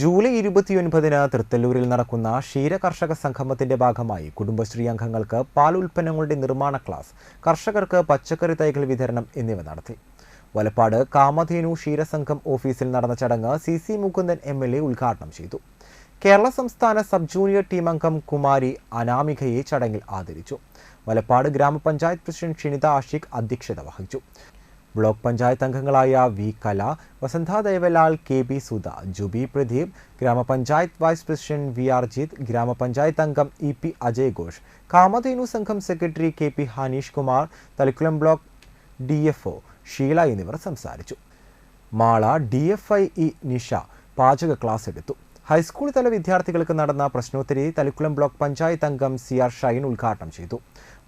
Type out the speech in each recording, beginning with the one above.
July ഇരുപത്തിയൊൻപതിന് തൃത്തല്ലൂരിൽ നടക്കുന്ന ക്ഷീര കർഷക സംഗമത്തിന്റെ ഭാഗമായി കുടുംബശ്രീ അംഗങ്ങൾക്ക് പാൽ ഉൽപ്പന്നങ്ങളുടെ നിർമ്മാണ ക്ലാസ് കർഷകർക്ക് പച്ചക്കറി തൈകൾ വിതരണം എന്നിവ നടത്തി. വലപ്പാട് കാമധേനു ക്ഷീരസംഘം ഓഫീസിൽ നടന്ന ചടങ്ങ് C C Mukundan M L A ഉദ്ഘാടനം ചെയ്തു. കേരള സംസ്ഥാന സബ് ജൂനിയർ ടീം അംഗം കുമാരി അനാമികയെ ചടങ്ങിൽ ആദരിച്ചു. വലപ്പാട് ഗ്രാമപഞ്ചായത്ത് പ്രസിഡന്റ് ഷിനിത ആഷിഖ് അധ്യക്ഷത വഹിച്ചു. ബ്ലോക്ക് പഞ്ചായത്ത് അംഗങ്ങളായ V Kala Vasantha Devalal K B Sudha Jubi Pradeep grama panchayat vice president V R Jith grama panchayat അംഗം ഇ പി അജയ് ഘോഷ് കാമധേനു സംഘം secretary K P Haneesh Kumar Thalikulam block D F O Sheela എന്നിവർ സംസാരിച്ചു. Mala D F I E Nisha പാചക class എടുത്തു. High school തല വിദ്യാർത്ഥികൾക്ക് നടന്ന പ്രശ്നോത്തരി Thalikkulam block panchayat അംഗം സി ആർ ഷൈൻ ഉദ്ഘാടനം ചെയ്തു.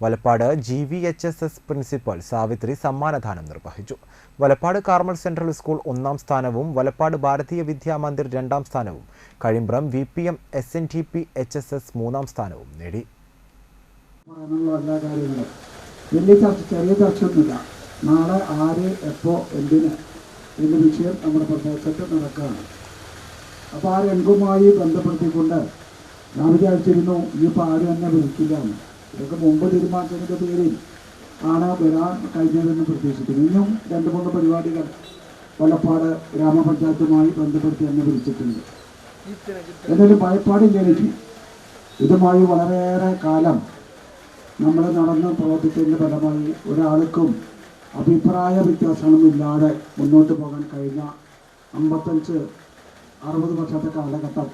Valappad G V H S S principal Savithri സമ്മാനദാനം നിർവഹിച്ചു. വലപ്പാട് കാർമൽ സെൻട്രൽ സ്കൂൾ ഒന്നാം സ്ഥാനവും വലപ്പാട് ഭാരതീയ വിദ്യാ മന്ദിർ രണ്ടാം സ്ഥാനവും Kazhimbram V P M S N T P H S S മൂന്നാം സ്ഥാനവും നേടി. നാളെ ആര് എന്തിന് എന്ന വിഷയം നമ്മുടെ പ്രദേശത്ത് അപ്പോൾ ആ രംഗവുമായി ബന്ധപ്പെടുത്തിക്കൊണ്ട് ഞാൻ വിചാരിച്ചിരുന്നു ഇനിയിപ്പോൾ ആരും എന്നെ വിളിക്കില്ല ഇതൊക്കെ മുമ്പ് തീരുമാനിച്ചതിന്റെ പേരിൽ ആണ് വരാൻ കഴിഞ്ഞതെന്ന് പ്രതീക്ഷിക്കുന്നു. ഇനിയും രണ്ട് മൂന്ന് പരിപാടികൾ വലപ്പാട് ഗ്രാമപഞ്ചായത്തുമായി ബന്ധപ്പെടുത്തി എന്നെ വിളിച്ചിട്ടുണ്ട്. എന്നൊരു ഭയപ്പാടില്ല എനിക്ക്. ഇതുമായി വളരെയേറെ കാലം നമ്മൾ നടന്ന് പ്രവർത്തിച്ചതിന്റെ ഫലമായി ഒരാൾക്കും അഭിപ്രായ വ്യത്യാസങ്ങളൊന്നുമില്ലാതെ മുന്നോട്ട് പോകാൻ കഴിഞ്ഞ അമ്പത്തഞ്ച് അറുപത് വർഷത്തെ കാലഘട്ടം.